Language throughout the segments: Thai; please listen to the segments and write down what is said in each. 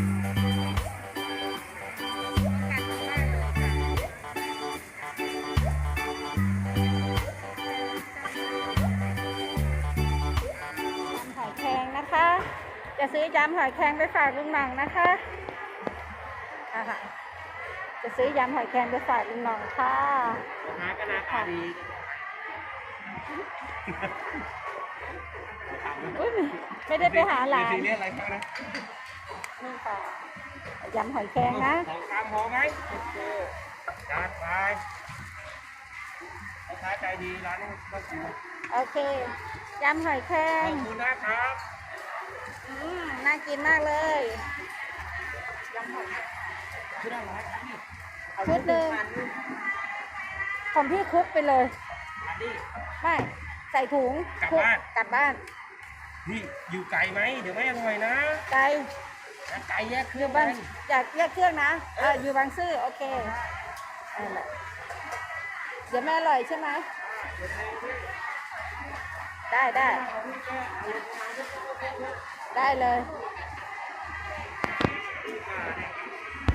ยค่ะยำหอยแครงนะคะจะซื้อยำหอยแครงไปฝากลุงหน่องนะคะอาค่ะจะซื้อยำหอยแครงไปฝากลุงหน่องค่ะลูกค้าก็หน้าตาดี อุ๊ยไม่ได้ไปหาหลานซีเรียสอะไรครับนะนี่ค่ะยำหอยแครงนะสองกรัมพอไหมโอเคจัดไปลูกค้าใจดีร้านนี้ก็คือโอเคยำหอยแครของบคุณนะครับอืมน่ากินมากเลยชุดอะไรครับพี่ชุดหนึ่งของพี่คลุกไปเลย อันนี้ไม่ ใส่ถุงกลับคลุบ้าน กลับบ้านนี่อยู่ไกลไหมเดี๋ยวไม่อร่อยนะไก่ไก่แยกเคอรื่อยู่งบ้านกันอยากเรียกเครื่องนะเอออยู่บางซื่อโอเคนั่นแหละเดี๋ยวไม่อร่อยใช่ไหมได้ได้ได้เลย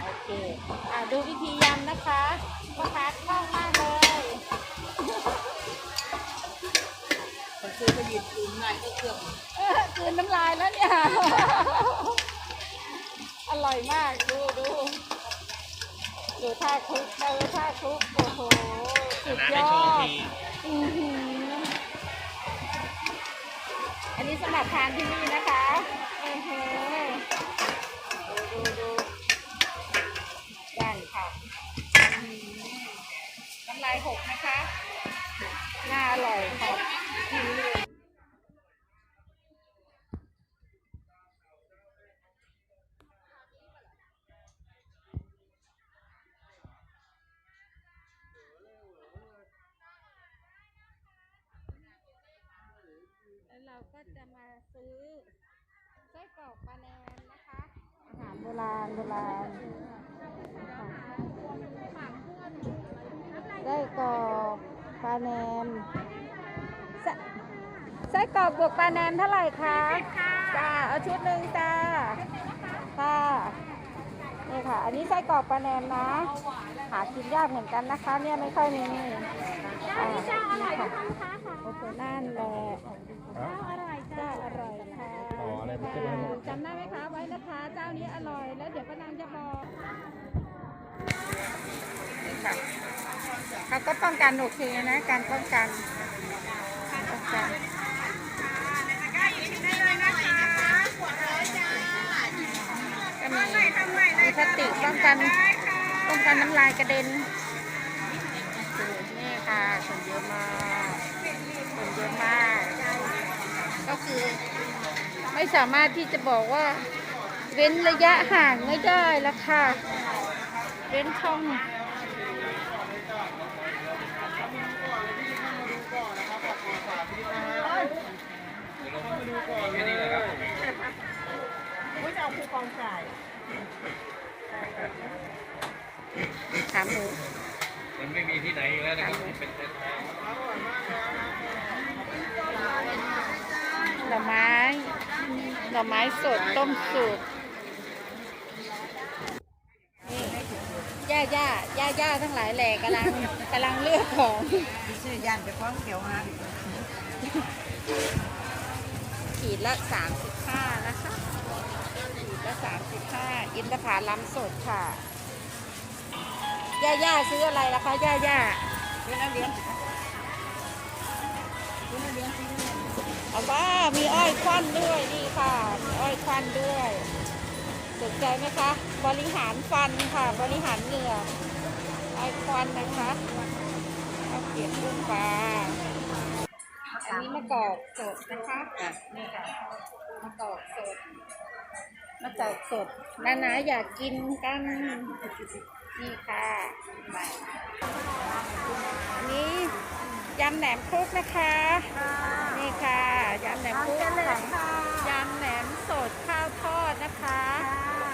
โอเคอ่าดูวิธียำนะคะพ่อค้าคล่องมา ซื้อไปหยิบอื่นน่อยก็เครื่องคืนน้ำลายแล้วเนี่ย อร่อยมากดูดูดูท่าคลุกดูท่าคลุกโอ้โหสุดยอดอื้อหืออันนี้สำหรับทานที่นี่นะคะเอหือดูดูดูได้ค่ะอื้อหือน้ำลายหกนะคะ น่าอร่อยค่ะ แนมนะคะอาหารโบราณโบราณไส้กรอกปลาแนมไส้ไส้กรอกบวกปลาแนมเท่าไหร่คะจ้าเอาชุดหนึ่งจ้าค่ะนี่ค่ะ อันนี้ไส้กรอกปลาแนมนะ หากินยากเหมือนกันนะคะ เนี่ยไม่ค่อยมี อ่านี่ค่ะโอเคนั่นแหละเจ้าอร่อยเจ้าอร่อยค่ะจำได้ไหมคะไว้นะคะ เจ้านี้อร่อยแล้วเดี๋ยวป้านางจะบอก นี่ค่ะเขาก็ป้องกันโอเคนะ การป้องกันป้องกันก็มีมีพลาสติกป้องกันป้องกันน้ำลายกระเด็น นี่ค่ะคนเยอะมากคนเยอะมาก ก็คือ ไม่สามารถที่จะบอกว่า เว้นระยะห่างไม่ได้ละค่ะ เว้นช่องอุ้ยจะเอาคูปองจ่ายขาหมู มันไม่มีที่ไหนอีกแล้วนะครับที่เป็นแท้หน่อไม้หน่อไม้สดต้มสุกนี่ย่าย่าย่าย่าทั้งหลายแหล่กำลังกำลังเลือกของพี่ชื่อย่านไปฟ้องเขียวฮะขีดละสามสิบห้านะคะขีดละสามสิบห้าอินทผลัมสดค่ะ ย่าย่าซื้ออะไรล่ะคะย่าย่าเองนั้นเลี้ยงเรื่องนั้นเลี้ยงเอาว่ามีอ้อยควันด้วยนี่ค่ะมีอ้อยควันด้วยสนใจไหมคะ บริหารฟันค่ะ บริหารเหงื่ออ้อยควันนะคะข้าวเกรียบกุ้งปลาอันนี้มะกอกสดนะคะนี่ค่ะมะกอกสดมะกอกสดนานาอยากกินกัน นี่ค่ะอันนี้ยำแหนมคลุกนะคะ นี่ค่ะยำแหนมคลุกของยำแหนมสดข้าวทอดนะคะ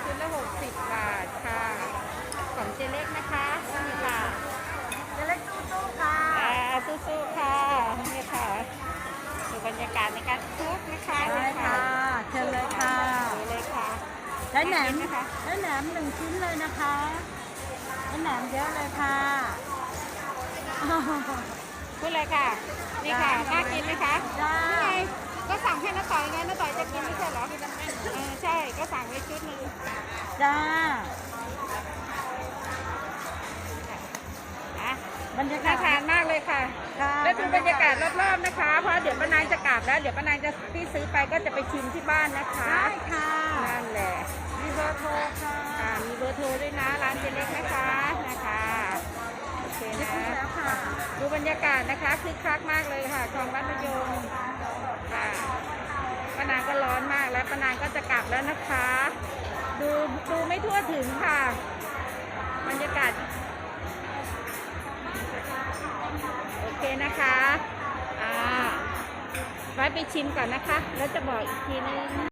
ชุดละหกสิบบาทค่ะของเจเล็กนะคะนี่ค่ะเจะเล็กตู้ๆค่ะอ่าสู้ๆค่ะนี่ค่ะดูบรรยากาศในการคลุกนะคะได้นี่ค่ะเชิญเลยค่ะดูเลยค่ะใช้แหนมกิไหคะใช้แหนมหนึ่งชิ้นเลยนะคะ ใช้แหนมเยอะเลยค่ะพูดเลยค่ะ นี่ค่ะ น่ากินไหมคะจ้านี่ไงก็สั่งให้น้าต่อยไงน้าต่อยจะกินไม่ใช่เหรอเออใช่ ก็สั่งไว้ชุดหนึงจ้า นะ บรรยากาน่าศทานมากเลยค่ะ ค่ะแล้วดูบรรยากาศรอบๆนะคะ เพราะเดี๋ยวป้านางจะกลับแล้ว เดี๋ยวป้านางจะที่ซื้อไปก็จะไปชิมที่บ้านนะคะ ได้ค่ะ นั่นแหละ มีเบอร์โทรค่ะค่ะ มีเบอร์โทรด้วยนะร้านเจเล็กนะคะนะคะโอเคนะคะดูบรรยากาศนะคะคึกคักมากเลยค่ะคลองวัดมะยมค่ะป้านางก็ร้อนมากแล้วป้านางก็จะกลับแล้วนะคะ ดูดูไม่ทั่วถึงค่ะ บรรยากาศโอเคนะคะอ่าไว้ไปชิมก่อนนะคะ แล้วจะบอกอีกทีนึง